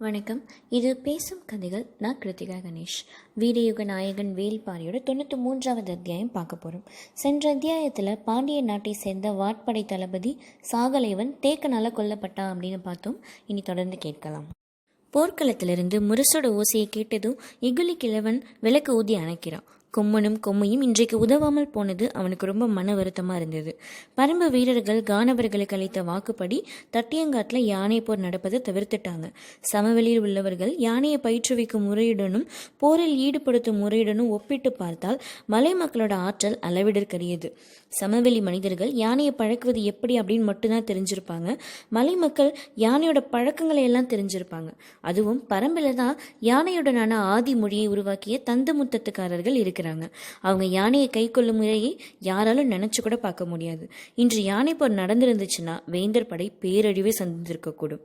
வணக்கம். இது பேசும் கதைகள். நான் கிருத்திகா கணேஷ். வீரயுக நாயகன் வேல்பாரியோட தொண்ணூற்றி மூன்றாவது அத்தியாயம் பார்க்க போகிறோம் சென்ற அத்தியாயத்தில் பாண்டிய நாட்டை சேர்ந்த வாட்படை தளபதி சாகலைவன் தேக்கனால கொல்லப்பட்டா அப்படின்னு பார்த்தோம். இனி தொடர்ந்து கேட்கலாம். போர்க்களத்திலிருந்து முரசோட ஓசையை கேட்டதும் இகுலி கிழவன் விளக்கு ஊதி அணைக்கிறான். கொம்மனும் கொம்மையும் இன்றைக்கு உதவாமல் போனது அவனுக்கு ரொம்ப மன வருத்தமாக இருந்தது. பரம்பு வீரர்கள் கானவர்களுக்கு அளித்த வாக்குப்படி தட்டியங்காட்டில் யானை போர் நடப்பதை தவிர்த்துட்டாங்க. சமவெளியில் உள்ளவர்கள் யானையை பயிற்றுவிக்கும் முறையுடனும் போரில் ஈடுபடுத்தும் முறையுடனும் ஒப்பிட்டு பார்த்தால் மலை மக்களோட ஆற்றல் அளவிடற்கரியது. சமவெளி மனிதர்கள் யானையை பழக்குவது எப்படி அப்படின்னு மட்டும்தான் தெரிஞ்சிருப்பாங்க. மலை மக்கள் யானையோட பழக்கங்களை எல்லாம் தெரிஞ்சிருப்பாங்க. அதுவும் பரம்பில் தான் யானையுடனான ஆதி மொழியை உருவாக்கிய தந்தமுத்தத்துக்காரர்கள் இருக்கிறாங்க அவங்க யானையை கை கொள்ளும் முறையை யாராலும் நினைச்சு கூட பார்க்க முடியாது. இன்று யானை போர் நடந்திருந்துச்சுன்னா வேந்தர் படை பேரழிவை சந்திருக்கக்கூடும்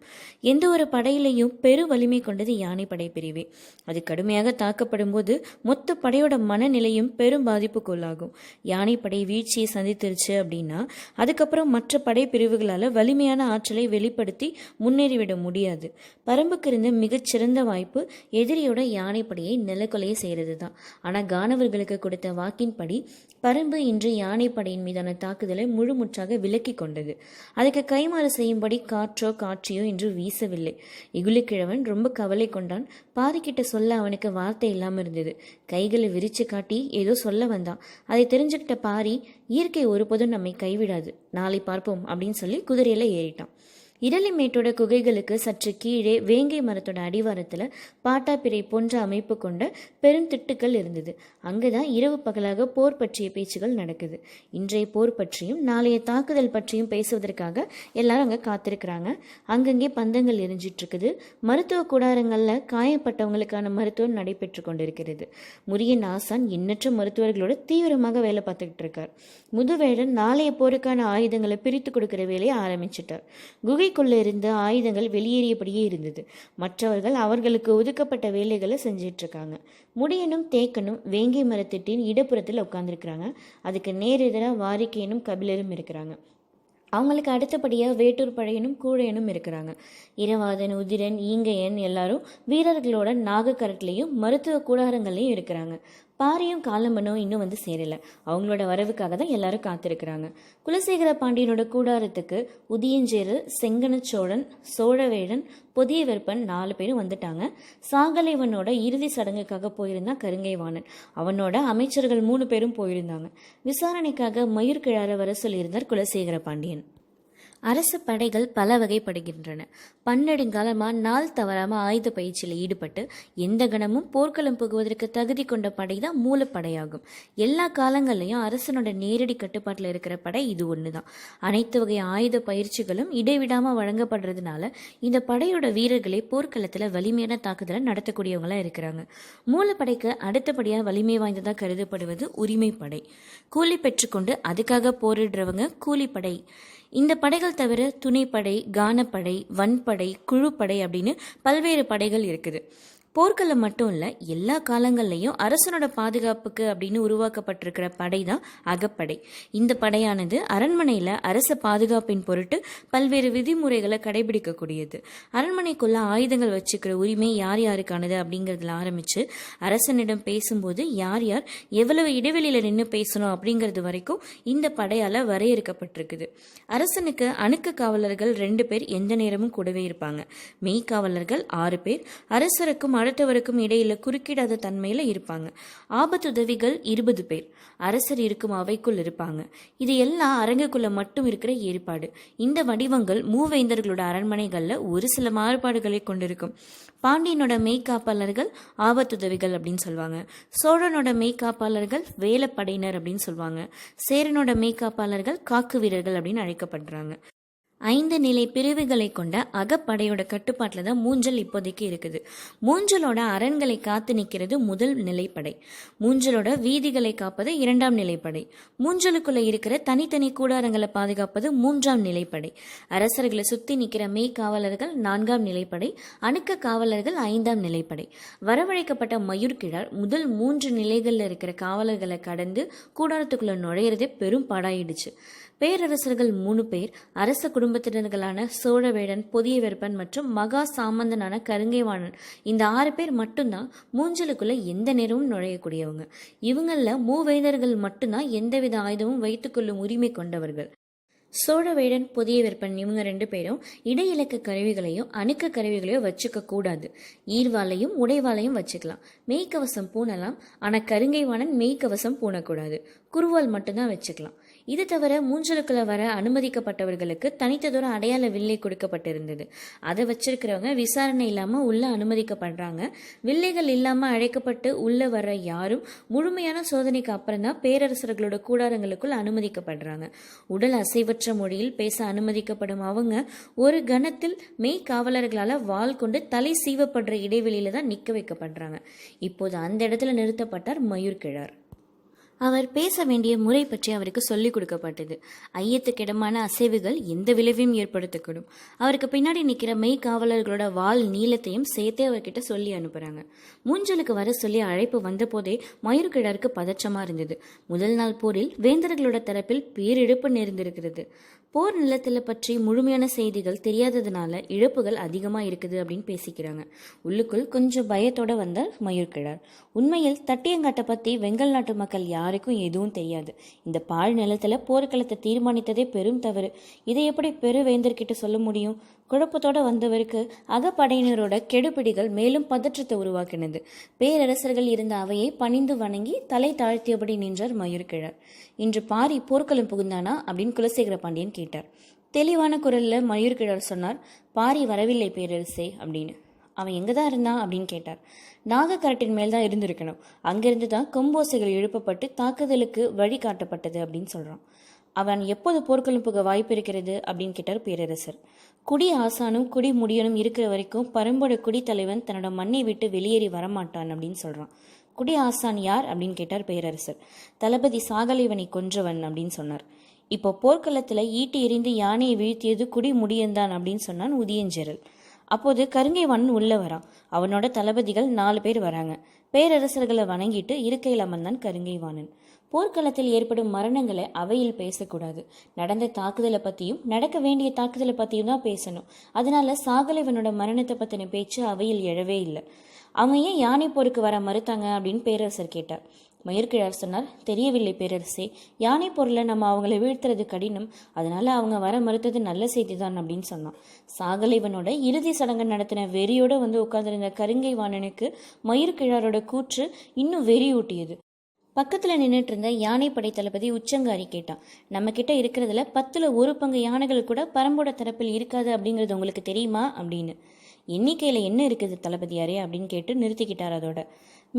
எந்த ஒரு படையிலையும் பெரு வலிமை கொண்டது யானை படை பிரிவே. அது கடுமையாக தாக்கப்படும் போது மொத்த படையோட மனநிலையும் பெரும் பாதிப்புக்குள்ளாகும். யானை படை வீழ்ச்சியை சந்தித்திருச்சு அப்படின்னா அதுக்கப்புறம் மற்ற படை பிரிவுகளால் வலிமையான ஆற்றலை வெளிப்படுத்தி முன்னேறிவிட முடியாது. பரம்புக்கு இருந்த மிகச்சிறந்த வாய்ப்பு எதிரியோட யானைப்படையை நிலக்கொலையை செய்கிறது தான் ஆனால் கானவர் அவர்களுக்கு கொடுத்த வாக்கின்படி பரம்பு இன்று யானைப்படையின் மீதான தாக்குதலை முழுமுற்றாக விலக்கி கொண்டது. அதுக்கு கைமாறு செய்யும்படி காற்றோ காட்சியோ இன்று வீசவில்லை. இகுலிக்கிழவன் ரொம்ப கவலை கொண்டான். பாரிக்கிட்ட சொல்ல அவனுக்கு வார்த்தை இல்லாமல் இருந்தது. கைகளை விரிச்சு காட்டி ஏதோ சொல்ல வந்தான். அதை தெரிஞ்சுக்கிட்ட பாரி இயற்கை ஒருபோதும் நம்மை கைவிடாது. நாளை பார்ப்போம் அப்படின்னு சொல்லி குதிரையில ஏறிட்டான். இடலிமேட்டோட குகைகளுக்கு சற்று கீழே வேங்கை மரத்தோட அடிவாரத்தில் பாட்டாப்பிரை போன்ற அமைப்பு கொண்ட பெருந்திட்டுக்கள் இருந்தது. அங்குதான் இரவு பகலாக போர் பற்றிய பேச்சுகள் நடக்குது. இன்றைய போர் பற்றியும் நாளைய தாக்குதல் பற்றியும் பேசுவதற்காக எல்லாரும் அங்கே காத்திருக்கிறாங்க. அங்கங்கே பந்தங்கள் எரிஞ்சிட்டு இருக்குது மருத்துவ கூடாரங்களில் காயப்பட்டவங்களுக்கான மருத்துவம் நடைபெற்று கொண்டிருக்கிறது. முரியன் ஆசான் எண்ணற்ற மருத்துவர்களோட தீவிரமாக வேலை பார்த்துக்கிட்டு இருக்கார். முதுவேடன் நாளைய போருக்கான ஆயுதங்களை பிரித்து கொடுக்கிற வேலையை ஆரம்பிச்சிட்டார். குகை இருந்த ஆயுதங்கள் வெளியேறியபடியே இருந்தது. மற்றவர்கள் அவர்களுக்கு ஒதுக்கப்பட்ட வேலைகளை செஞ்சிட்டு இருக்காங்க முடியனும் தேக்கனும் வேங்கை மரத்திட்டின் இடப்புறத்தில் உட்காந்துருக்குறாங்க அதுக்கு நேரெதிராக வாரிக்கையனும் கபிலரும் இருக்கிறாங்க. அவங்களுக்கு அடுத்தபடியாக வேட்டூர் பழையனும் கூழையனும் இருக்கிறாங்க. இரவாதன் உதிரன் ஈங்கையன் எல்லாரும் வீரர்களோட நாகக்கரட்லையும் மருத்துவ கூடாரங்கள்லையும் இருக்கிறாங்க. பாரியும் காலம்பனும் இன்னும் வந்து சேரலை. அவங்களோட வரவுக்காக தான் எல்லாரும் காத்திருக்கிறாங்க. குலசேகர பாண்டியனோட கூடாரத்துக்கு உதியஞ்சேரு செங்கனச்சோழன் சோழவேழன் புதிய வெப்பன் நாலு பேரும் வந்துட்டாங்க. சாகலைவனோட இறுதி சடங்குக்காக போயிருந்தான் கருங்கைவாணன். அவனோட அமைச்சர்கள் மூணு பேரும் போயிருந்தாங்க. விசாரணைக்காக மயூர் கிழார வர சொல்லியிருந்தார் குலசேகர பாண்டியன். அரசு படைகள் பல வகைப்படுகின்றன. பன்னெடுங்காலமாக நாள் தவறாமல் ஆயுத பயிற்சியில் ஈடுபட்டு எந்த கணமும் போர்க்களம் புகுவதற்கு தகுதி கொண்ட படை தான் மூலப்படையாகும். எல்லா காலங்கள்லையும் அரசனோட நேரடி கட்டுப்பாட்டில் இருக்கிற படை இது ஒன்று தான் அனைத்து வகை ஆயுத பயிற்சிகளும் இடைவிடாமல் வழங்கப்படுறதுனால இந்த படையோட வீரர்களே போர்க்களத்தில் வலிமையான தாக்குதலை நடத்தக்கூடியவங்களாக இருக்கிறாங்க. மூலப்படைக்கு அடுத்தபடியாக வலிமை வாய்ந்ததாக கருதப்படுவது உரிமைப்படை. கூலி பெற்றுக்கொண்டு அதுக்காக போரிடுறவங்க கூலிப்படை. இந்த படைகள் தவிர துணைப்படை கானப்படை வன்படை குழுப்படை அப்படின்னு பல்வேறு படைகள் இருக்குது. போர்க்களம் மட்டும் இல்லை எல்லா காலங்கள்லையும் அரசனோட பாதுகாப்புக்கு அப்படின்னு உருவாக்கப்பட்டிருக்கிற படை தான் அகப்படை. இந்த படையானது அரண்மனையில் அரச பாதுகாப்பின் பொருட்டு பல்வேறு விதிமுறைகளை கடைபிடிக்கக்கூடியது. அரண்மனைக்குள்ள ஆயுதங்கள் வச்சுக்கிற உரிமை யார் யாருக்கானது அப்படிங்கிறதுல ஆரம்பித்து அரசனிடம் பேசும்போது யார் யார் எவ்வளவு இடைவெளியில் நின்று பேசணும் அப்படிங்கிறது வரைக்கும் இந்த படையால் வரையறுக்கப்பட்டிருக்குது. அரசனுக்கு அணுக்க காவலர்கள் ரெண்டு பேர் எந்த நேரமும் கூடவே இருப்பாங்க. மெய்க்காவலர்கள் ஆறு பேர் அரசருக்கும் அடுத்தவருக்கும் இடையில குறுக்கிடாத தன்மையில இருப்பாங்க. ஆபத்துதவிகள் இருபது பேர். அரசர் இருக்கும் அவைக்குள் இருப்பாங்க. இது எல்லாம் அரங்குக்குள்ள மட்டும் இருக்கிற ஏற்பாடு. இந்த வடிவங்கள் மூவேந்தர்களோட அரண்மனைகள்ல ஒரு சில மாறுபாடுகளை கொண்டிருக்கும். பாண்டியனோட மெய்காப்பாளர்கள் ஆபத்துதவிகள் அப்படின்னு சொல்லுவாங்க சோழனோட மெய்காப்பாளர்கள் வேலப்படையினர் அப்படின்னு சொல்லுவாங்க சேரனோட மெய்காப்பாளர்கள் காக்கு வீரர்கள் அப்படின்னு அழைக்கப்படுறாங்க. ஐந்து நிலை பிரிவுகளை கொண்ட அகப்படையோட கட்டுப்பாட்டில் தான் மூஞ்சல் இப்போதைக்கு இருக்குது. மூஞ்சலோட அரண்களை காத்து நிற்கிறது முதல் நிலைப்படை. மூஞ்சலோட வீதிகளை காப்பது இரண்டாம் நிலைப்படை. மூஞ்சலுக்குள்ளே இருக்கிற தனித்தனி கூடாரங்களை பாதுகாப்பது மூன்றாம் நிலைப்படை. அரசர்களை சுற்றி நிற்கிற மெய் காவலர்கள் நான்காம் நிலைப்படை. அணுக்க காவலர்கள் ஐந்தாம் நிலைப்படை. வரவழைக்கப்பட்ட மயூர்கிழார் முதல் மூன்று நிலைகளில் இருக்கிற காவலர்களை கடந்து கூடாரத்துக்குள்ளே நுழையிறதே பெரும் பாடாயிடுச்சு. பேரரசர்கள் மூணு பேர் அரச குடும்பத்தினர்களான சோழவேடன் பொதிய வெறுப்பன் மற்றும் மகா சாமந்தனான கருங்கைவாணன். இந்த ஆறு பேர் மட்டும்தான் மூஞ்சலுக்குள்ள எந்த நேரமும் நுழையக்கூடியவங்க. இவங்கள மூவேந்தர்கள் மட்டும்தான் எந்தவித ஆயுதமும் வைத்துக்கொள்ளும் உரிமை கொண்டவர்கள். சோழவேடன் புதிய விற்பன் இவங்க ரெண்டு பேரும் இடையிலக்க கருவிகளையும் அணுக்க கருவிகளையும் வச்சுக்க கூடாது. ஈர்வாலையும் உடைவாலையும் வச்சுக்கலாம். மெய்க்கவசம் பூணலாம் ஆனால் கருங்கைவாணன் மெய்க்கவசம் பூணக்கூடாது. குருவால் மட்டும்தான் வச்சுக்கலாம். இது தவிர மூஞ்சலுக்குள்ள வர அனுமதிக்கப்பட்டவர்களுக்கு தனித்ததொரு அடையாள வில்லை கொடுக்கப்பட்டிருந்தது. அதை வச்சிருக்கிறவங்க விசாரணை இல்லாமல் உள்ள அனுமதிக்கப்படுறாங்க. வில்லைகள் இல்லாமல் அழைக்கப்பட்டு உள்ள வர யாரும் முழுமையான சோதனைக்கு அப்புறம் தான் பேரரசர்களோட கூடாரங்களுக்குள் அனுமதிக்கப்படுறாங்க. உடல் அசைவற்ற மொழியில் பேச அனுமதிக்கப்படும் அவங்க ஒரு கணத்தில் மெய் காவலர்களால் வால் கொண்டு தலை சீவப்படுற இடைவெளியில தான் நிற்க வைக்கப்படுறாங்க. இப்போது அந்த இடத்துல நிறுத்தப்பட்டார் மயூர் கிழார் அவர் பேச வேண்டிய முறை பற்றி அவருக்கு சொல்லிக் கொடுக்கப்பட்டது. ஐயத்துக்கிடமான அசைவுகள் எந்த விளைவையும் ஏற்படுத்தக்கூடும். அவருக்கு பின்னாடி நிற்கிற மெய் காவலர்களோட வால் நீளத்தையும் சேர்த்தே அவர்கிட்ட சொல்லி அனுப்புறாங்க. மூஞ்சலுக்கு வர சொல்லி அழைப்பு வந்தபோதே மயூர்கிழருக்கு பதற்றமா இருந்தது. முதல் நாள் போரில் வேந்தர்களோட தரப்பில் பேரிழப்பு நேர்ந்திருக்கிறது. போர் நிலத்தில் பற்றி முழுமையான செய்திகள் தெரியாததுனால இழப்புகள் அதிகமாக இருக்குது அப்படின்னு பேசிக்கிறாங்க. உள்ளுக்குள் கொஞ்சம் பயத்தோட வந்தார் மயூர்கிழார் உண்மையில் தட்டியங்காட்டை பற்றி வெங்கல் நாட்டு மக்கள் யாருக்கும் எதுவும் தெரியாது. இந்த பாழ் நிலத்தில் போர்க்களத்தை தீர்மானித்ததே பெரும் தவறு. இதை எப்படி பெரு வேந்தர்கிட்ட சொல்ல முடியும்? குழப்பத்தோட வந்தவருக்கு அகப்படையினரோட கெடுபிடிகள் மேலும் பதற்றத்தை உருவாக்கினது. பேரரசர்கள் இருந்த அவையை பணிந்து வணங்கி தலை தாழ்த்தியபடி நின்றார் மயூர்கிழார் இன்று பாரி போர்க்களம் புகுந்தானா அப்படின்னு குலசேகர பாண்டியன் கேட்டார் கேட்டார் தெளிவான குரல்ல மயூர்கிழார் சொன்னார் பாரி வரவில்லை பேரரசே அப்படின்னு. அவன் எங்கே தான் இருந்தான் அப்படின்னு கேட்டார். நாகக்கரட்டின் மேல் தான் இருந்திருக்கணும். அங்கிருந்து தான் கொம்போசைகள் எழுப்பப்பட்டு தாக்குதலுக்கு வழி காட்டப்பட்டது அப்படின்னு சொல்கிறான் அவன் எப்போது போர்க்களம் புக வாய்ப்பு இருக்கிறது? அப்படின்னு கேட்டார் பேரரசர். குடி ஆசானும் குடி முடியனும் இருக்கிற வரைக்கும் பரம்போட குடித்தலைவன் தன்னோட மண்ணை விட்டு வெளியேறி வரமாட்டான் அப்படின்னு சொல்கிறான் குடி ஆசான் யார்? அப்படின்னு கேட்டார் பேரரசர். தளபதி சாகலைவனை கொன்றவன் அப்படின்னு சொன்னார். இப்போ போர்க்களத்தில் ஈட்டி எறிந்து யானையை வீழ்த்தியது குடி முடியந்தான் அப்படின்னு சொன்னான் உதியஞ்செரல் அப்போது கருங்கைவாணன் உள்ளே வரான். அவனோட தளபதிகள் நாலு பேர் வராங்க. பேரரசர்களை வணங்கிட்டு இருக்கையில் அமர்ந்தான் கருங்கைவாணன் போர்க்களத்தில் ஏற்படும் மரணங்களை அவையில் பேசக்கூடாது. நடந்த தாக்குதலை பற்றியும் நடக்க வேண்டிய தாக்குதலை பற்றியும் தான் பேசணும். அதனால சாகலைவனோட மரணத்தை பற்றின பேச்சு அவையில் எழவே இல்லை. அவங்க ஏன் யானை போருக்கு வர மறுத்தாங்க அப்படின்னு பேரரசர் கேட்டார். மயிர்கிழார் சொன்னார் தெரியவில்லை பேரரசே யானை பொருளை நம்ம அவங்கள வீழ்த்துறது கடினம் அதனால அவங்க வர மறுத்தது நல்ல செய்தி தான் அப்படின்னு சொன்னான். சாகலைவனோட இறுதி சடங்கு நடத்தின வெறியோட வந்து உட்கார்ந்திருந்த கருங்கை வாணனுக்கு மயிர்கிழாரோட கூற்று இன்னும் வெறியூட்டியது. பக்கத்தில் நின்றுட்டு இருந்த யானை படை தளபதி உச்சங்காரி கேட்டான் நம்ம கிட்ட இருக்கிறதுல பத்துல ஒரு பங்கு யானைகள் கூட பரம்போட தரப்பில் இருக்காது அப்படிங்கிறது உங்களுக்கு தெரியுமா? அப்படின்னு. எண்ணிக்கையில் என்ன இருக்குது தளபதியாரே? அப்படின்னு கேட்டு நிறுத்திக்கிட்டார் அதோட.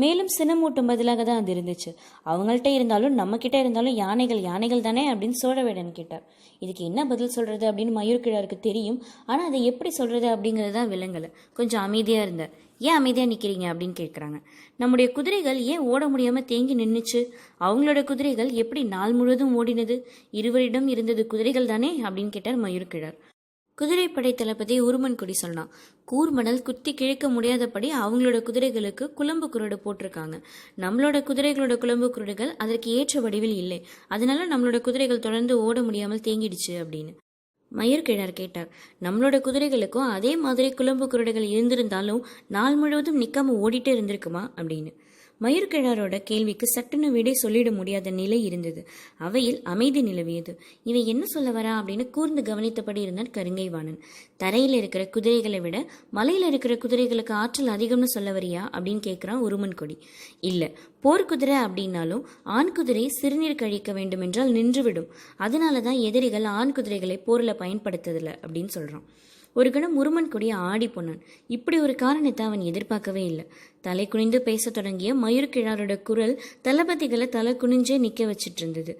மேலும் சினமூட்டும் பதிலாக தான் அது இருந்துச்சு. அவங்கள்ட்ட இருந்தாலும் நம்ம கிட்ட இருந்தாலும் யானைகள் யானைகள் தானே அப்படின்னு சோழவேடன் கேட்டார். இதுக்கு என்ன பதில் சொல்றது அப்படின்னு மயூர்கிழாருக்கு தெரியும். ஆனால் அதை எப்படி சொல்றது அப்படிங்கிறது தான் விலங்கலை. கொஞ்சம் அமைதியாக இருந்தார் ஏன் அமைதியாக நிற்கிறீங்க அப்படின்னு கேட்குறாங்க. நம்முடைய குதிரைகள் ஏன் ஓட முடியாமல் தேங்கி நின்றுச்சு அவங்களோட குதிரைகள் எப்படி நாள் முழுவதும் ஓடினது? இருவரிடம் இருந்தது குதிரைகள் தானே அப்படின்னு கேட்டார் மயூர்கிழார் குதிரைப்படை தளபதி உருமன்குடி சொன்னான். கூர்மணல் குத்தி கிழக்க முடியாதபடி அவங்களோட குதிரைகளுக்கு குழம்பு குருடு போட்டிருக்காங்க. நம்மளோட குதிரைகளோட குழம்பு குருடுகள் அதற்கு ஏற்ற வடிவில் இல்லை. அதனால நம்மளோட குதிரைகள் தொடர்ந்து ஓட முடியாமல் தேங்கிடுச்சு அப்படின்னு. மயிர்கிழார் கேட்டார். நம்மளோட குதிரைகளுக்கும் அதே மாதிரி குழம்பு குருடுகள் இருந்திருந்தாலும் நாள் முழுவதும் நிற்காம ஓடிட்டே இருந்திருக்குமா அப்படின்னு. மயிர்கிழாரோட கேள்விக்கு சட்டுன்னு விடை சொல்லிட முடியாத நிலை இருந்தது. அவையில் அமைதி நிலவியது. இவை என்ன சொல்ல வரா அப்படின்னு கூர்ந்து கவனித்தபடி இருந்தான் கருங்கைவாணன். தரையில் இருக்கிற குதிரைகளை விட மலையில் இருக்கிற குதிரைகளுக்கு ஆற்றல் அதிகம்னு சொல்ல வரியா அப்படின்னு கேட்குறான் உருமன் கொடி. இல்லை போர்க்குதிரை அப்படின்னாலும் ஆண் குதிரை சிறுநீர் கழிக்க வேண்டும் என்றால் நின்றுவிடும். அதனால தான் எதிரிகள் ஆண் குதிரைகளை போரில் பயன்படுத்துதில்ல அப்படின்னு சொல்கிறான் ஒரு கணம் முருமன் கொடியை ஆடி போனான் இப்படி ஒரு காரணத்தை அவன் எதிர்பார்க்கவே இல்லை. தலை குனிந்து பேசத் தொடங்கிய மயூர்கிழாரோட குரல் தளபதிகளை தலை குனிஞ்சே நிற்க வச்சிட்டு இருந்தது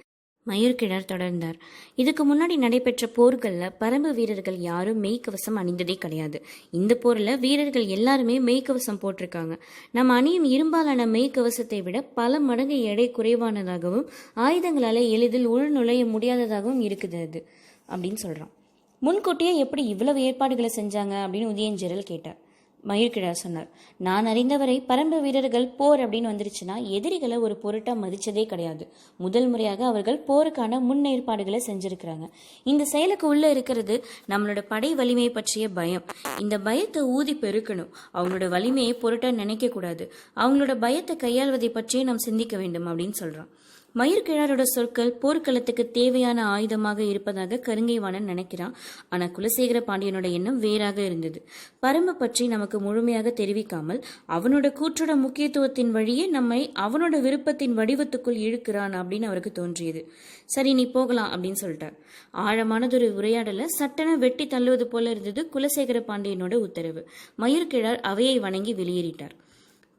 மயூர்கிழார் தொடர்ந்தார். இதுக்கு முன்னாடி நடைபெற்ற போர்களில் பரம்பு வீரர்கள் யாரும் மெய்க்கவசம் அணிந்ததே கிடையாது. இந்த போரில் வீரர்கள் எல்லாருமே மெய்க்கவசம் போட்டிருக்காங்க. நம்ம அணியும் இரும்பாலான மெய்க்கவசத்தை விட பல மடங்கு எடை குறைவானதாகவும் ஆயுதங்களால் எளிதில் உள் நுழைய முடியாததாகவும் இருக்குது அது அப்படின்னு சொல்கிறான் முன்கூட்டியே எப்படி இவ்வளவு ஏற்பாடுகளை செஞ்சாங்க அப்படின்னு உதயஞ்செரல் கேட்டார். மயிர்கிழார் சொன்னார் நான் அறிந்தவரை பரம்பு வீரர்கள் போர் அப்படின்னு வந்துருச்சுன்னா எதிரிகளை ஒரு பொருட்டா மதிச்சதே கிடையாது. முதல் முறையாக அவர்கள் போருக்கான முன்னேற்பாடுகளை செஞ்சிருக்கிறாங்க. இந்த செயலுக்கு உள்ள இருக்கிறது நம்மளோட படை வலிமையை பற்றிய பயம். இந்த பயத்தை ஊதி பெருக்கணும். அவங்களோட வலிமையை பொருட்டா நினைக்க கூடாது அவங்களோட பயத்தை கையாள்வதை பற்றியே நாம் சிந்திக்க வேண்டும் அப்படின்னு சொல்றான். மயிர்கிழாரோட சொற்கள் போர்க்களத்துக்கு தேவையான ஆயுதமாக இருப்பதாக கருங்கைவாணன் நினைக்கிறான். ஆனா குலசேகர பாண்டியனோட எண்ணம் வேறாக இருந்தது. பரம்பு பற்றி நமக்கு முழுமையாக தெரிவிக்காமல் அவனோட கூற்றோட முக்கியத்துவத்தின் வழியே நம்மை அவனோட விருப்பத்தின் வடிவத்துக்குள் இழுக்கிறான் அப்படின்னு அவருக்கு தோன்றியது. சரி நீ போகலாம் அப்படின்னு சொல்லிட்டார். ஆழமானதொரு உரையாடல சட்டன வெட்டி தள்ளுவது போல இருந்தது குலசேகர பாண்டியனோட உத்தரவு. மயிர்கிழார் அவையை வணங்கி வெளியேறிட்டார்.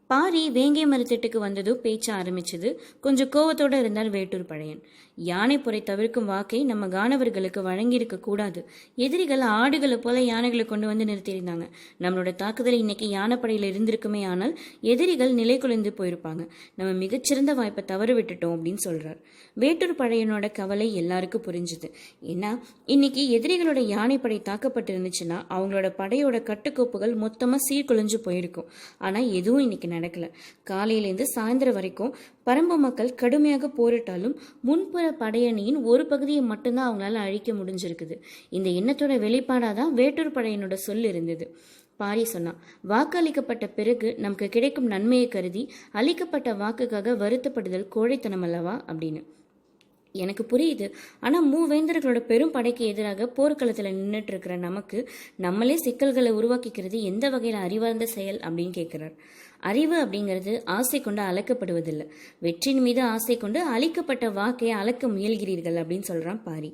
பாரி வேங்கை மரத்திட்டுக்கு வந்ததும் பேச்ச ஆரம்பிச்சது. கொஞ்சம் கோவத்தோட இருந்தால் வேட்டூர் பழையன். யானைப்புரை தவிர்க்கும் வாக்கை நம்ம கானவர்களுக்கு வழங்கியிருக்க கூடாது. எதிரிகள் ஆடுகளை போல யானைகளை கொண்டு வந்து நிறுத்தியிருந்தாங்க. நம்மளோட தாக்குதல் இன்னைக்கு யானைப்படையில் இருந்திருக்குமே ஆனால் எதிரிகள் நிலை குலைந்து போயிருப்பாங்க. நம்ம மிகச்சிறந்த வாய்ப்பை தவறு விட்டுட்டோம் அப்படின்னு சொல்றார். வேட்டூர் பழையனோட கவலை எல்லாருக்கும் புரிஞ்சுது. ஏன்னா இன்னைக்கு எதிரிகளோட யானைப்படை தாக்கப்பட்டு இருந்துச்சுன்னா அவங்களோட படையோட கட்டுக்கோப்புகள் மொத்தமாக சீர்குலைஞ்சு போயிருக்கும். ஆனால் எதுவும் இன்னைக்கு நடக்கல. காலையிலேருந்து சாயந்தரம் வரைக்கும் பரம்பு மக்கள் கடுமையாக போரிட்டாலும் முன்புற படையணியின் ஒரு பகுதியை மட்டும்தான் அவங்களால அழிக்க முடிஞ்சிருக்குது. இந்த எண்ணத்தோட வெளிப்பாடாக தான் வேட்டூர் படையனோட சொல் இருந்தது. பாரி சொன்னான் வாக்களிக்கப்பட்ட பிறகு நமக்கு கிடைக்கும் நன்மையை கருதி அளிக்கப்பட்ட வாக்குக்காக வருத்தப்படுதல் கோழைத்தனம் அல்லவா? அப்படின்னு. எனக்கு புரியுது. ஆனால் மூவேந்தர்களோட பெரும் படைக்கு எதிராக போர்க்களத்தில் நின்றுட்டு இருக்கிற நமக்கு நம்மளே சிக்கல்களை உருவாக்கிக்கிறது எந்த வகையில் அறிவார்ந்த செயல் அப்படின்னு கேட்குறார் அறிவு அப்படிங்கிறது ஆசை கொண்டு அளக்கப்படுவதில்லை வெற்றியின் மீது ஆசை கொண்டு அழிக்கப்பட்ட வாக்கை அளக்க முயல்கிறீர்கள் அப்படின்னு சொல்கிறான் பாரி.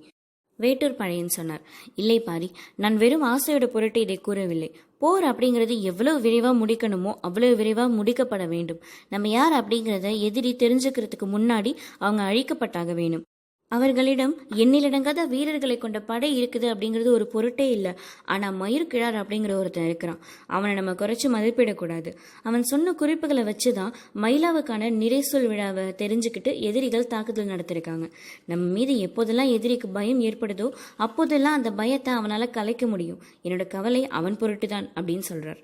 வேட்டூர் பழையன் சொன்னார் இல்லை பாரி நான் வெறும் ஆசையோட பொருட்டு இதை கூறவில்லை. போர் அப்படிங்கிறது எவ்வளவு விரைவாக முடிக்கணுமோ அவ்வளவு விரைவாக முடிக்கப்பட வேண்டும். நம்ம யார் அப்படிங்கிறத எதிரி தெரிஞ்சுக்கிறதுக்கு முன்னாடி அவங்க அழிக்கப்பட்டாக வேணும் அவர்களிடம் எண்ணிலடங்காத வீரர்களை கொண்ட படை இருக்குது அப்படிங்கிறது ஒரு பொருட்டே இல்லை. ஆனால் மயிர் கிழார் அப்படிங்கிற ஒருத்தன் இருக்கிறான். அவனை நம்ம குறைச்சி மதிப்பிடக்கூடாது. அவன் சொன்ன குறிப்புகளை வச்சு தான் மயிலாவுக்கான நிறைசொல் விழாவை தெரிஞ்சுக்கிட்டு எதிரிகள் தாக்குதல் நடத்திருக்காங்க. நம்ம மீது எப்போதெல்லாம் எதிரிக்கு பயம் ஏற்படுதோ அப்போதெல்லாம் அந்த பயத்தை அவனால் கலைக்க முடியும். என்னோட கவலை அவன் பொருட்டு தான் அப்படின்னு சொல்கிறார்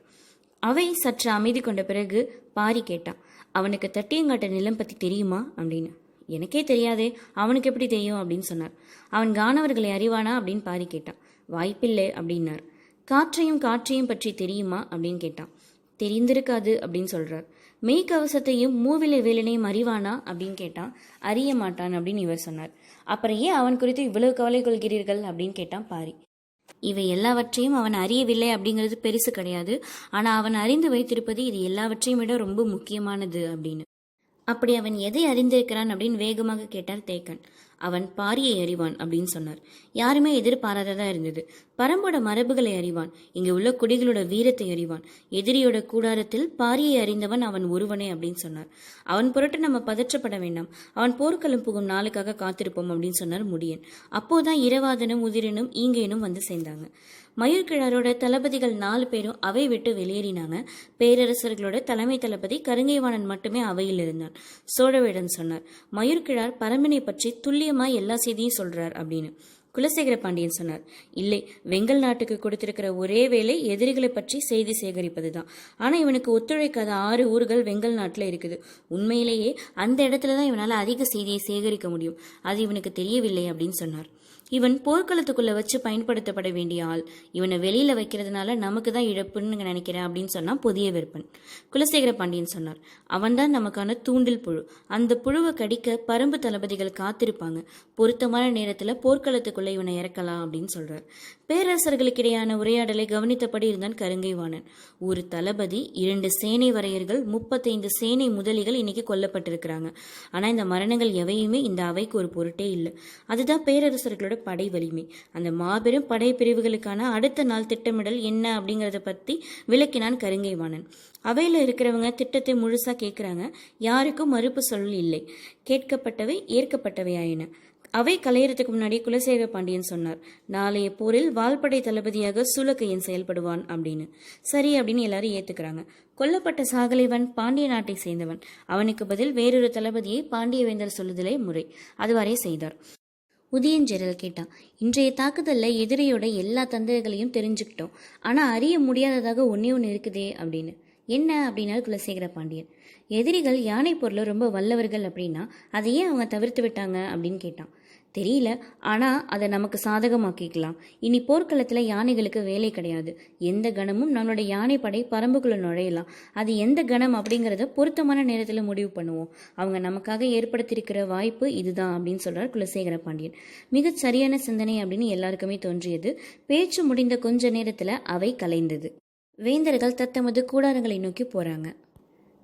அவை சற்று அமைதி கொண்ட பிறகு பாரி கேட்டான் அவனுக்கு தட்டியங்காட்ட நிலம் பற்றி தெரியுமா? அப்படின்னு. எனக்கே தெரியாதே அவனுக்கு எப்படி தெரியும் அப்படின்னு சொன்னார். அவன் கானவர்களை அறிவானா அப்படின்னு பாரி கேட்டான். வாய்ப்பில்லை அப்படின்னார். காற்றையும் காற்றையும் பற்றி தெரியுமா அப்படின்னு கேட்டான். தெரிந்திருக்காது அப்படின்னு சொல்றார். மெய்க்கவசத்தையும் மூவிலை வேலனையும் அறிவானா அப்படின்னு கேட்டான். அறிய மாட்டான் அப்படின்னு இவர் சொன்னார். அப்புறம் ஏன் அவன் குறித்து இவ்வளவு கவலை கொள்கிறீர்கள் அப்படின்னு கேட்டான் பாரி. இவை எல்லாவற்றையும் அவன் அறியவில்லை அப்படிங்கிறது பெருசு கிடையாது. ஆனால் அவன் அறிந்து வைத்திருப்பது இது எல்லாவற்றையும் விட ரொம்ப முக்கியமானது அப்படின்னு. அப்படி அவன் எதை அறிந்திருக்கிறான் அப்படின்னு வேகமாக கேட்டார் தேக்கன். அவன் பாரியை அறிவான் அப்படின்னு சொன்னார். யாருமே எதிர்பாராததா இருந்தது. பரம்போட மரபுகளை அறிவான். இங்கு உள்ள குடிகளோட வீரத்தை அறிவான். எதிரியோட கூடாரத்தில் பாரியை அறிந்தவன் அவன் ஒருவனே அப்படின்னு சொன்னார். அவன் பொருட்டு நம்ம பதற்றப்பட வேண்டாம். அவன் போர்க்களம் புகும் நாளுக்காக காத்திருப்போம் அப்படின்னு சொன்னார் முடியன். அப்போதான் இரவாதனும் உதிரனும் ஈங்கையனும் வந்து சேர்ந்தாங்க. மயூர்கிழாரோட தளபதிகள் நாலு பேரும் அவை விட்டு வெளியேறினாங்க. பேரரசர்களோட தலைமை தளபதி கருங்கைவாணன் மட்டுமே அவையில் இருந்தார். சோழவேடன் சொன்னார் மயூர்கிழார் பரம்பினை பற்றி துல்லியமாக எல்லா செய்தியும் சொல்றார் அப்படின்னு. குலசேகர பாண்டியன் சொன்னார் இல்லை வெங்கல் நாட்டுக்கு கொடுத்திருக்கிற ஒரே வேலை எதிரிகளை பற்றி செய்தி சேகரிப்பது தான் ஆனால் இவனுக்கு ஒத்துழைக்காத ஆறு ஊர்கள் வெங்கல் நாட்டில் இருக்குது. உண்மையிலேயே அந்த இடத்துல தான் இவனால் அதிக செய்தியை சேகரிக்க முடியும். அது இவனுக்கு தெரியவில்லை அப்படின்னு சொன்னார். இவன் போர்க்களத்துக்குள்ள வச்சு பயன்படுத்தப்பட வேண்டிய ஆள். இவனை வெளியில வைக்கிறதுனால நமக்கு தான் இழப்புன்னு நினைக்கிறேன் அப்படின்னு சொன்னா புதிய விற்பன். குலசேகர பாண்டியன் சொன்னார். அவன்தான் நமக்கான தூண்டில் புழு. அந்த புழுவை கடிக்க பரம்பு தளபதிகள் காத்திருப்பாங்க. பொருத்தமான நேரத்துல போர்க்களத்துக்குள்ள இவனை இறக்கலாம் அப்படின்னு சொல்றார். பேரரசர்களுக்கிடையான உரையாடலை கவனித்தபடி இருந்தான் கருங்கைவாணன். ஒரு தளபதி இரண்டு சேனை வரையர்கள் முப்பத்தைந்து சேனை முதலிகள் இன்னைக்கு கொல்லப்பட்டிருக்கிறாங்க. ஆனா இந்த மரணங்கள் எவையுமே இந்த அவைக்கு ஒரு பொருட்டே இல்லை. அதுதான் பேரரசர்களோட படை வலிமை. அந்த மாபெரும் படை பிரிவுகளுக்கான அடுத்த நாள் திட்டமிடல் என்ன அப்படிங்கறத பத்தி விளக்கினான் கருங்கைவாணன். அவையில் இருக்கிறவங்க திட்டத்தை முழுசா கேட்குறாங்க யாருக்கும் மறுப்பு சொல் இல்லை. கேட்கப்பட்டவை ஏற்கப்பட்டவை ஆயின அவை கலையறதுக்கு முன்னாடி குலசேகர பாண்டியன் சொன்னார். நாளைய போரில் வால்படை தளபதியாக சூலக்கையன் செயல்படுவான் அப்படின்னு. சரி அப்படின்னு எல்லாரும் ஏத்துக்கிறாங்க. கொல்லப்பட்ட சாகலைவன் பாண்டிய நாட்டை சேர்ந்தவன். அவனுக்கு பதில் வேறொரு தளபதியை பாண்டிய வேந்தர் சொல்லுதலே முறை. அதுவரை செய்தார். உதயஞ்செரல் கேட்டான். இன்றைய தாக்குதலில் எதிரியோட எல்லா தந்திரங்களையும் தெரிஞ்சுக்கிட்டோம். ஆனால் அறிய முடியாததாக ஒன்றே ஒன்று இருக்குதே அப்படின்னு. என்ன அப்படின்னாரு குலசேகர பாண்டியன். எதிரிகள் யானை பொருளை ரொம்ப வல்லவர்கள் அப்படின்னா அதை ஏன் அவங்க தவிர்த்து விட்டாங்க அப்படின்னு கேட்டான். தெரியல. ஆனால் அதை நமக்கு சாதகமாக்கிக்கலாம். இனி போர்க்களத்தில் யானைகளுக்கு வேலை கிடையாது. எந்த கணமும் நம்மளோட யானைப்படை பரம்புக்குள்ளே நுழையலாம். அது எந்த கணம் அப்படிங்கிறத பொருத்தமான நேரத்தில் முடிவு பண்ணுவோம். அவங்க நமக்காக ஏற்படுத்தியிருக்கிற வாய்ப்பு இதுதான் அப்படின்னு சொல்கிறார் குலசேகர பாண்டியன். மிகச் சரியான சிந்தனை அப்படின்னு எல்லாருக்குமே தோன்றியது. பேச்சு முடிந்த கொஞ்ச நேரத்தில் அவை கலைந்தது. வேந்தர்கள் தத்தமது கூடாரங்களை நோக்கி போகிறாங்க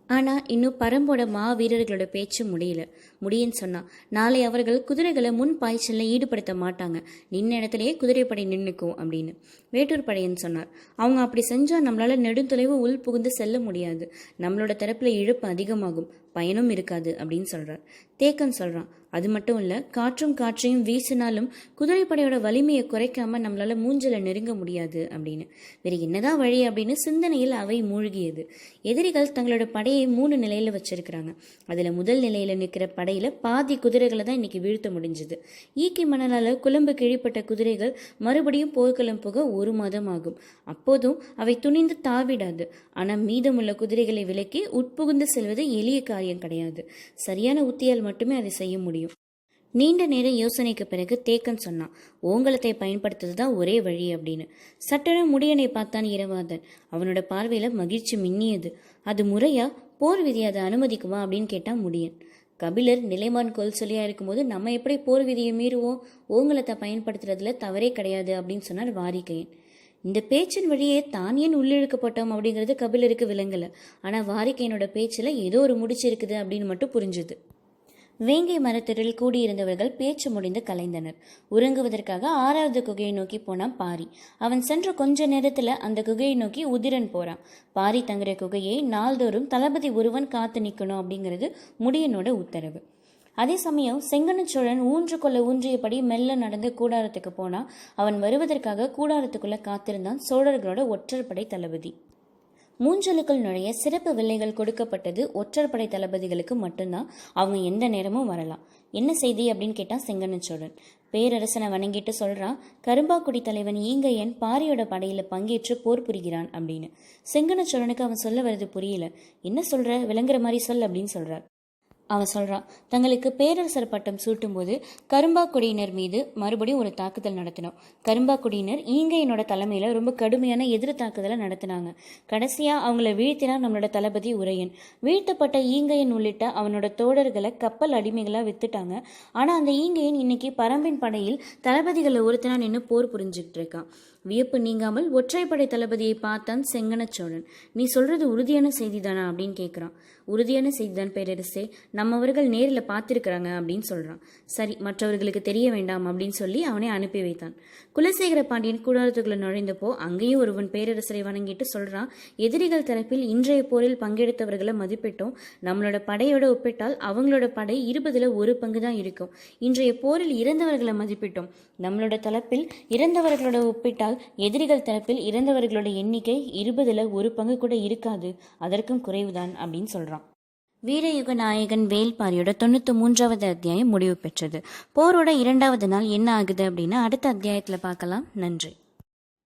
ஆனால் இன்னும் பரம்போட மா வீரர்களோட பேச்சு முடியல. முடியன்னு சொன்னான் நாளை அவர்கள் குதிரைகளை முன் பாய்ச்சலில் ஈடுபடுத்த மாட்டாங்க. நின்ன இடத்துலயே குதிரைப்படை நின்றுக்கும் அப்படின்னு. வேட்டூர் படையன் சொன்னார் அவங்க அப்படி செஞ்சால் நம்மளால நெடுந்தொலைவு உள் புகுந்து செல்ல முடியாது. நம்மளோட தரப்புல இழப்பு அதிகமாகும். பயனும் இருக்காது அப்படின்னு சொல்றார். தேக்கன் சொல்றான். அது மட்டும் இல்ல காற்றும் காற்றையும் வீசினாலும் குதிரைப்படையோட வலிமையை குறைக்காம நம்மளால மூஞ்சல நெருங்க முடியாது அப்படின்னு. வேற என்னதான் வழி அப்படின்னு சிந்தனையில் அவை மூழ்கியது. எதிரிகள் தங்களோட படையை மூணு நிலையில வச்சிருக்கிறாங்க. அதுல முதல் நிலையில நிற்கிற படையில பாதி குதிரைகளை தான் இன்னைக்கு வீழ்த்த முடிஞ்சது. ஈக்கி மணலால குழம்பு கிழிப்பட்ட குதிரைகள் மறுபடியும் போர்க்களம் போக ஒரு மாதம் ஆகும். அப்போதும் அவை துணிந்து தாவிடாது. ஆனா மீதமுள்ள குதிரைகளை விலக்கி உட்புகுந்து செல்வது எளிய காரியம். கிடையாது. சரியான உத்தியால் மட்டுமே அதை செய்ய முடியும். நீண்ட நேர யோசனைக்கு பிறகு தேக்கன் சொன்னான் ஓங்கலத்தை பயன்படுத்துறது தான் ஒரே வழி அப்படின்னு. சட்டென முடியனை பார்த்தான் இரவாதன் அவனோட பார்வையில மகிழ்ச்சி மின்னியது. அது முறையா? போர் விதி அதை அனுமதிக்குமா? அப்படின்னு கேட்டான் முடியன். கபிலர் நிலைமான் கொல் சொல்லியா இருக்கும்போது நம்ம எப்படி போர் விதியை மீறுவோம்? ஓங்கலத்தை பயன்படுத்துறதுல தவறே கிடையாது அப்படின்னு சொன்னார் வாரிகையன் இந்த பேச்சின் வழியே தான் ஏன் உள்ளிழுக்கப்பட்டோம் அப்படிங்கிறது கபிலருக்கு விளங்கல. ஆனா என்னோட பேச்சில் ஏதோ ஒரு முடிச்சு இருக்குது அப்படின்னு மட்டும் புரிஞ்சுது. வேங்கை மரத்திரில் கூடியிருந்தவர்கள் பேச்சு முடிந்து கலைந்தனர். உறங்குவதற்காக ஆறாவது குகையை நோக்கி போனான் பாரி. அவன் சென்ற கொஞ்ச நேரத்தில் அந்த குகையை நோக்கி உதிரன் போறான். பாரி தங்குற குகையை நாள்தோறும் தளபதி ஒருவன் காத்து நிற்கணும் அப்படிங்கிறது முடியனோட உத்தரவு. அதே சமயம் செங்கன சோழன் ஊன்று கொள்ள ஊன்றியபடி மெல்ல நடந்து கூடாரத்துக்கு போனான் அவன் வருவதற்காக கூடாரத்துக்குள்ள காத்திருந்தான் சோழர்களோட ஒற்றற்படை தளபதி. மூஞ்சலுக்குள் நுழைய சிறப்பு வில்லைகள் கொடுக்கப்பட்டது ஒற்றற்படை தளபதிகளுக்கு மட்டும்தான். அவங்க எந்த நேரமும் வரலாம். என்ன செய்தி அப்படின்னு கேட்டான் செங்கனச்சோழன் பேரரசனை வணங்கிட்டு சொல்றான் கரும்பாக்குடி தலைவன் ஈங்கையன் பாரியோட படையில பங்கேற்று போர் புரிகிறான் அப்படின்னு. செங்கனச்சோழனுக்கு அவன் சொல்ல வர்றது புரியல. என்ன சொல்ற? விளங்குற மாதிரி சொல் அப்படின்னு சொல்றார். அவ சொல்றா தங்களுக்கு பேரரசர் பட்டம் சூட்டும்போது கரும்பாக்குடியினர் மீது மறுபடியும் ஒரு தாக்குதல் நடத்தினோம். கரும்பாக்குடியினர் ஈங்கையனோட தலைமையில ரொம்ப கடுமையான எதிர் தாக்குதலை நடத்தினாங்க. கடைசியா அவங்கள வீழ்த்தினார் நம்மளோட தளபதி உரையன். வீழ்த்தப்பட்ட ஈங்கையன் உள்ளிட்ட அவனோட தோழர்களை கப்பல் அடிமைகளா வித்துட்டாங்க. ஆனா அந்த ஈங்கையன் இன்னைக்கு பரம்பின் படையில் தளபதிகளை ஒருத்தனா நின்று போர் புரிஞ்சுக்கிட்டு இருக்கான். வியப்பு நீங்காமல் ஒற்றைப்படை தளபதியை பார்த்தான் செங்கனச்சோழன். நீ சொல்றது உறுதியான செய்திதானா? அப்படின்னு கேட்குறான் உறுதியான செய்திதான் பேரரசே. நம்மவர்கள் நேரில் பார்த்துருக்குறாங்க அப்படின்னு சொல்றான். சரி மற்றவர்களுக்கு தெரிய வேண்டாம் அப்படின்னு சொல்லி அவனை அனுப்பி வைத்தான். குலசேகர பாண்டியன் கூடாரத்துக்குள்ள நுழைந்தப்போ அங்கேயும் ஒருவன் பேரரசரை வணங்கிட்டு சொல்றான் எதிரிகள் தரப்பில் இன்றைய போரில் பங்கெடுத்தவர்களை மதிப்பிட்டோம். நம்மளோட படையோட ஒப்பிட்டால் அவங்களோட படை இருபதுல ஒரு பங்கு தான் இருக்கும். இன்றைய போரில் இறந்தவர்களை மதிப்பிட்டோம். நம்மளோட தளப்பில் இறந்தவர்களோட ஒப்பிட்டால் எதிரிகள் தரப்பில் இறந்தவர்களோட எண்ணிக்கை இருபதுல ஒரு பங்கு கூட இருக்காது. அதற்கும் குறைவுதான் அப்படின்னு சொல்றான். வீரயுக நாயகன் வேல்பாரியோட தொண்ணூத்தி மூன்றாவது அத்தியாயம் முடிவு பெற்றது. போரோட இரண்டாவது நாள் என்ன ஆகுது அப்படின்னு அடுத்த அத்தியாயத்துல பார்க்கலாம். நன்றி.